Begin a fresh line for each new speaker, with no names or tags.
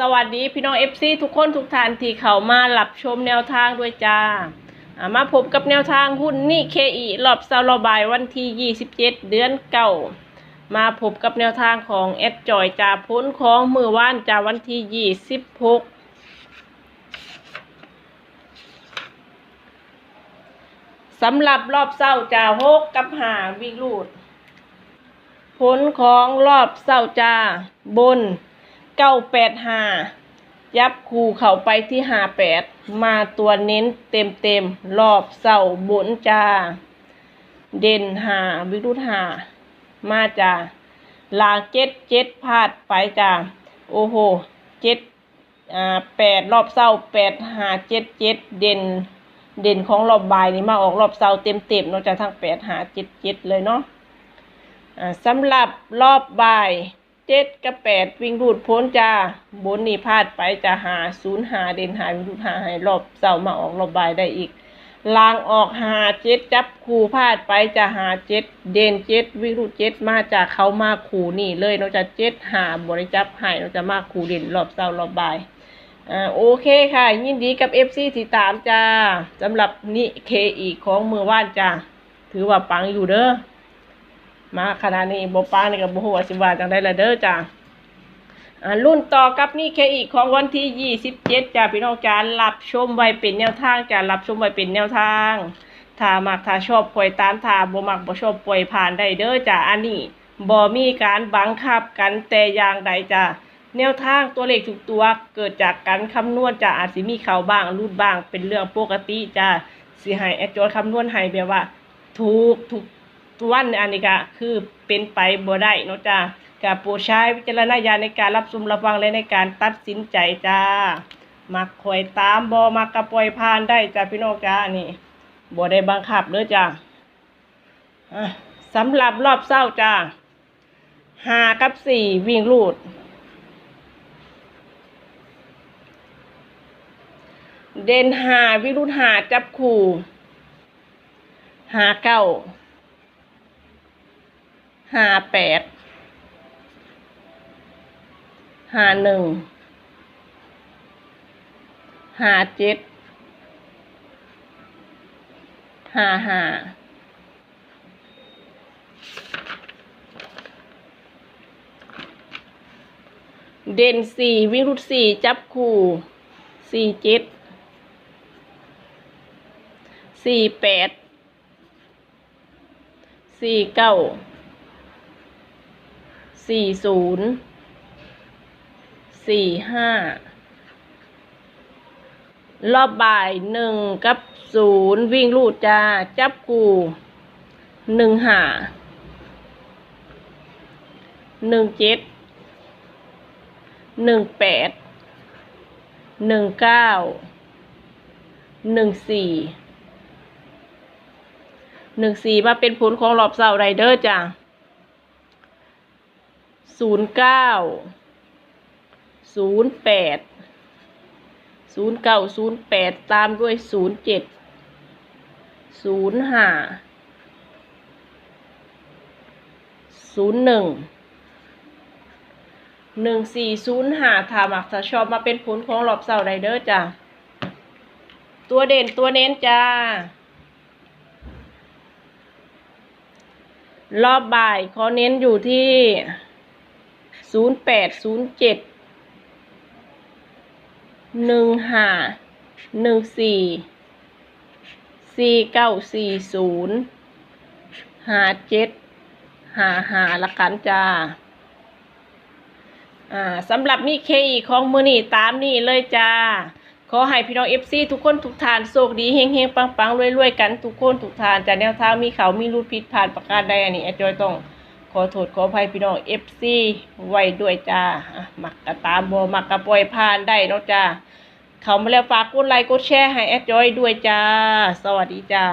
สวัสดีพี่น้องเอฟซีทุกคนทุกท่านที่เข้ามารับชมแนวทางด้วยจ้าามาพบกับแนวทางหุ้นนี่เคอีรอบเซาร์บายวันที่ 27 เดือนเก้ามาพบกับแนวทางของแอดจอยจ่าพ้นของมือว่านจ่าวันที่ 26สำหรับรอบเศร้าจ่าหกกับหาวิ่งลูด ผลของรอบเศร้าจ่าบน เก้าแปดห้ายับคูเข้าไปที่หาแปดมาตัวเน้นเต็มเต็มๆรอบเศร้าบนจ่าเด่นหาวิรุธหามาจาลางเจ็ดเจ็ดพลาดไปจ่าโอ้โหเจ็ดอ่าแปดรอบเศร้าแปดหาเจ็ดเจ็ดเด่น เด่นของรอบบ่ายนี่มาออกรอบเสาเต็มเต็มๆเนอกจากทั้งแปดหาเจ็ดเจ็ดเลยเนาะอ่าสำหรับรอบบ่าย เจ็ดกับแปดวิ่งรูดพ้นจ้าบนนี่พลาดไปจะหาศูนย์หาเด่นหาวิ่งรูดหาให้รอบเสามาออกรอบบายได้อีกลางออกหาเจ็ดจับคู่พลาดไปจะหาเจ็ดเด่นเจ็ดวิ่งรูดเจ็ดมาจากเขามาคู่นี่เลยเนอกจากเจ็ดหาบริจับให้เนอกจากมาคู่เด่นรอบเสารอบบายอ่าโอเคค่ะ ยินดีกับ FC ที่ตามจ้าสำหรับนิเคอีของมือว่านจ้าถือว่าปังอยู่เด้อ มาขนาดนี้บ่ปังนี่ก็บ่ฮู้ว่าสิว่าจังได๋ละเด้อจ้าอ่ารุ่นต่อกับนี่เคอีของวันที่ 27จ้าพี่น้องจ้ารับชมไว้เป็นแนวทางจ้ารับชมไว้เป็นแนวทางถ้ามักถ้าชอบปล่อยตามถ้าบ่มักบ่ชอบปล่อยผ่านได้เด้อจ้าอันนี้บ่มีการบังคับกันแต่อย่างใดจ้าแนวทางตัวเลขทุกตัวเกิดจากการคำนวณจะอาจสิมีเขาบ้างรูดบ้างเป็นเรื่องปกติจ้าสิให้แอดจอยคำนวณให้แบบว่า ถูกทุก วันอันนี้ก็คือเป็นไปบ่ได้เนาะจ้ากับโปรดใช้วิจารณญาณในการรับชมรับฟังและในการตัดสินใจจ้ามักคอยตามบอมักกระปล่อยผ่านได้จ้าพี่น้องจ้าอันนี้บ่ได้บังคับเลยจ้าอะสำหรับรอบเศร้าจ้าหากับสี่วิ่งลูด เด่นหาวิรุธหาจับคู่หาเก้า หาแปดหาหนึ่งหาเจ็ดหาหาเด่นสี่วิ่งรุธสี่จับคู่สี่เจ็ดสี่แปดสี่เก้า สี่ศูนย์สี่ห้ารอบบ่ายหนึ่งกับศูนย์วิ่งลูดจ้า จับกูหนึ่งหาหนึ่งเจ็ดหนึ่งแปดหนึ่งเก้าหนึ่งสี่หนึ่งสี่มาเป็นผลของรอบเสาร์ไรเดอร์จ้ะ ศูนย์เก้าศูนย์แปดศูนย์เก้าศูนย์แปดตามด้วยศูนย์เจ็ดศูนย์ห้าศูนย์หนึ่งหนึ่งสี่ศูนย์ห้าถามักถ้าชอบมาเป็นผลของรอบเสาไรเดอร์จ้ะ ตัวเด่นตัวเน้นจ้า รอบบ่ายเขาเน้นอยู่ที่ ศูนย์แปดศูนย์เจ็ดหนึ่งห้าหนึ่งสี่สี่เก้าสี่ศูนย์ห้าเจ็ดห้าห้าละกันจ้าอ่าสำหรับนี่เคอีของมือนี่ตามนี่เลยจ้า ขอให้พี่น้องเอฟซีทุกคนทุกทานโชคดีเฮงเฮงปังปังรวยรวยกันทุกคนทุกทานจากแนวทางมีเขามีรูดผิดผ่านประการใดอันนี้อาจอยต้อง ขอโทษขออภัยพี่น้องเอฟซีไว้ด้วยจ้าหมักกระตามบมักกระปล่อยผ่านได้เนาะจ้าเขามาแล้วฝากกดไลค์กดแชร์ให้แอดจอยด้วยจ้า สวัสดีจ้า